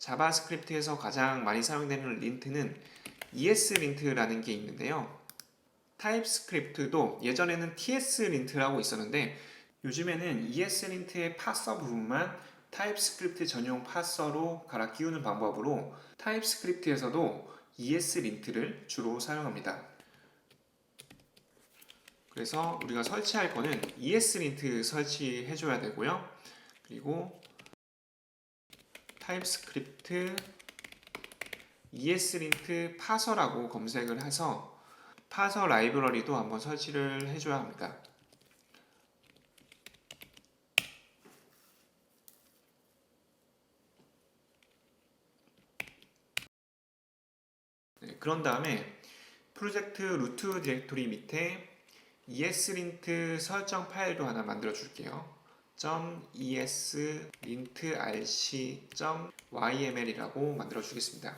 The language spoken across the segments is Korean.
자바스크립트에서 가장 많이 사용되는 린트는 ESLint라는 게 있는데요. 타입스크립트도 예전에는 TSLint라고 있었는데 요즘에는 ESLint의 파서 부분만 타입스크립트 전용 파서로 갈아 끼우는 방법으로 타입스크립트에서도 ESLint를 주로 사용합니다. 그래서 우리가 설치할 거는 ESLint 설치해 줘야 되고요. 그리고 타입스크립트 ESLint 파서라고 검색을 해서 파서 라이브러리도 한번 설치를 해줘야 합니다. 네, 그런 다음에 프로젝트 루트 디렉토리 밑에 ESLint 설정 파일도 하나 만들어 줄게요. .eslint.rc.yml이라고 만들어 주겠습니다.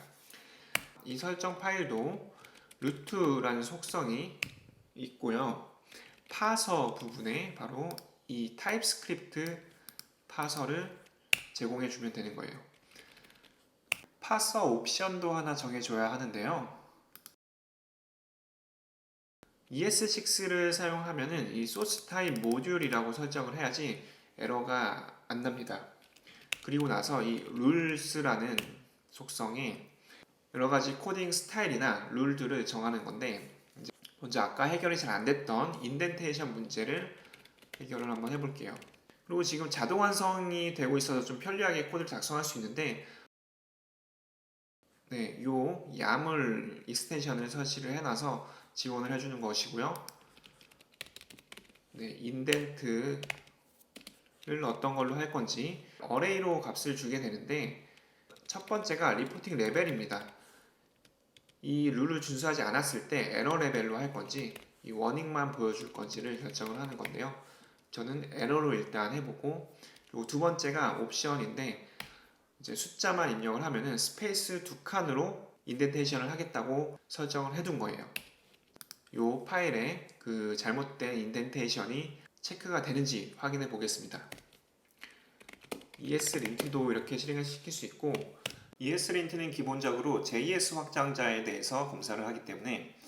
이 설정 파일도 루트라는 속성이 있고요. 파서 부분에 바로 이 타입스크립트 파서를 제공해 주면 되는 거예요. 파서 옵션도 하나 정해줘야 하는데요. ES6를 사용하면은 이 소스 타입 모듈이라고 설정을 해야지 에러가 안 납니다. 그리고 나서 이 룰스라는 속성에 여러 가지 코딩 스타일이나 룰들을 정하는 건데 먼저 아까 해결이 잘 안 됐던 인덴테이션 문제를 해결을 한번 해볼게요. 그리고 지금 자동 완성이 되고 있어서 좀 편리하게 코드를 작성할 수 있는데 네, 요 야물 익스텐션을 설치를 해놔서 지원을 해주는 것이고요. 네, 인덴트 를 어떤 걸로 할 건지 어레이로 값을 주게 되는데 첫 번째가 리포팅 레벨입니다. 이 룰을 준수하지 않았을 때 에러 레벨로 할 건지 이 워닝만 보여줄 건지를 결정을 하는 건데요. 저는 에러로 일단 해보고 그리고 두 번째가 옵션인데 이제 숫자만 입력을 하면은 스페이스 두 칸으로 인덴테이션을 하겠다고 설정을 해둔 거예요. 이 파일에 그 잘못된 인덴테이션이 체크가 되는지 확인해 보겠습니다. ESLint도 이렇게 실행을 시킬 수 있고 ESLint는 기본적으로 JS 확장자에 대해서 검사를 하기 때문에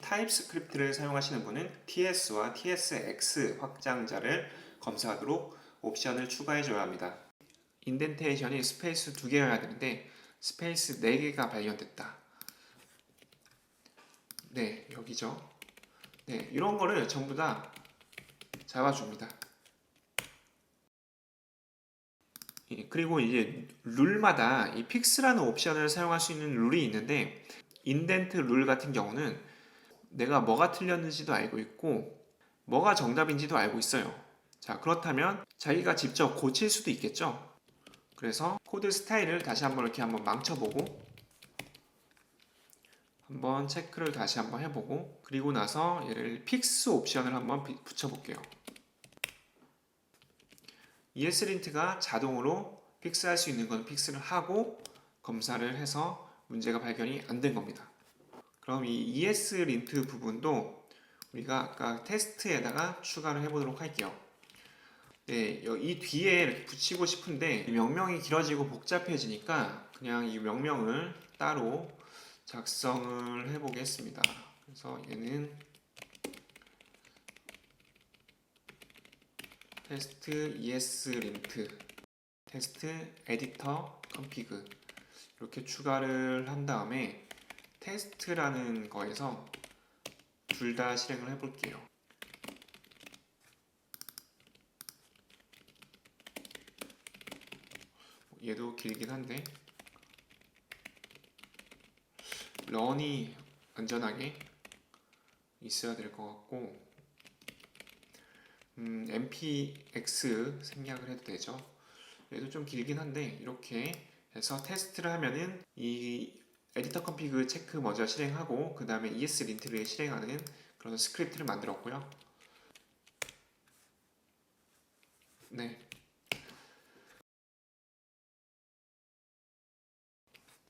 타입스크립트를 사용하시는 분은 TS와 TSX 확장자를 검사하도록 옵션을 추가해 줘야 합니다. 인덴테이션이 스페이스 두 개여야 되는데 스페이스 네 개가 발견됐다. 네, 여기죠. 네, 이런 거를 전부 다 잡아줍니다. 예, 그리고 이제 룰마다 이 픽스라는 옵션을 사용할 수 있는 룰이 있는데 인덴트 룰 같은 경우는 내가 뭐가 틀렸는지도 알고 있고 뭐가 정답인지도 알고 있어요. 자 그렇다면 자기가 직접 고칠 수도 있겠죠. 그래서 코드 스타일을 다시 한번 이렇게 한번 망쳐보고 한번 체크를 다시 한번 해보고 그리고 나서 얘를 픽스 옵션을 한번 비- 붙여볼게요. ESLint가 자동으로 픽스할 수 있는 건 픽스를 하고 검사를 해서 문제가 발견이 안 된 겁니다. 그럼 이 ESLint 부분도 우리가 아까 테스트에다가 추가를 해보도록 할게요. 네, 여- 이 뒤에 이렇게 붙이고 싶은데 이 명명이 길어지고 복잡해지니까 그냥 이 명명을 따로 작성을 해보겠습니다. 그래서 얘는 테스트 ESLint 테스트 에디터 컴피그. 이렇게 추가를 한 다음에 테스트라는 거에서 둘 다 실행을 해볼게요. 얘도 길긴 한데. 런이 안전하게 있어야 될 것 같고 음, npx 생략을 해도 되죠. 얘도 좀 길긴 한데 이렇게 해서 테스트를 하면은 이 에디터 컴피그 체크 먼저 실행하고 그 다음에 ESLint를 실행하는 그런 스크립트를 만들었고요. 네.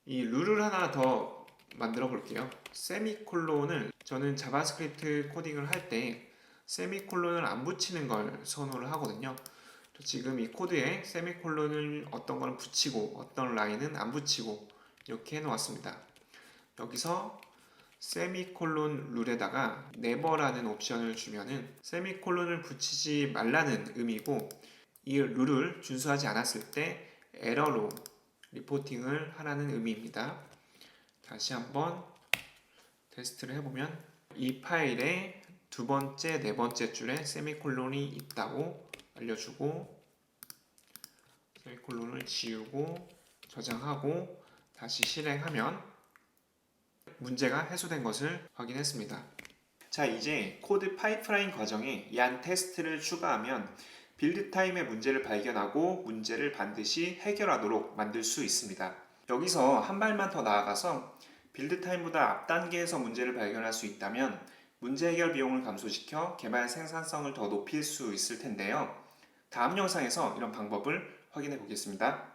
이 룰을 하나 더 만들어 볼게요. 세미콜론을 저는 자바스크립트 코딩을 할때 세미콜론을 안 붙이는 걸 선호를 하거든요. 지금 이 코드에 세미콜론을 어떤 거는 붙이고 어떤 라인은 안 붙이고 이렇게 해놓았습니다. 여기서 세미콜론 룰에다가 네버라는 옵션을 주면은 세미콜론을 붙이지 말라는 의미고 이 룰을 준수하지 않았을 때 에러로 리포팅을 하라는 의미입니다. 다시 한번 테스트를 해보면 이 파일에 두 번째, 네 번째 줄에 세미콜론이 있다고 알려주고 세미콜론을 지우고 저장하고 다시 실행하면 문제가 해소된 것을 확인했습니다. 자, 이제 코드 파이프라인 과정에 이안 테스트를 추가하면 빌드 타임의 문제를 발견하고 문제를 반드시 해결하도록 만들 수 있습니다. 여기서 한 발만 더 나아가서 빌드 타임보다 앞 단계에서 문제를 발견할 수 있다면 문제 해결 비용을 감소시켜 개발 생산성을 더 높일 수 있을 텐데요. 다음 영상에서 이런 방법을 확인해 보겠습니다.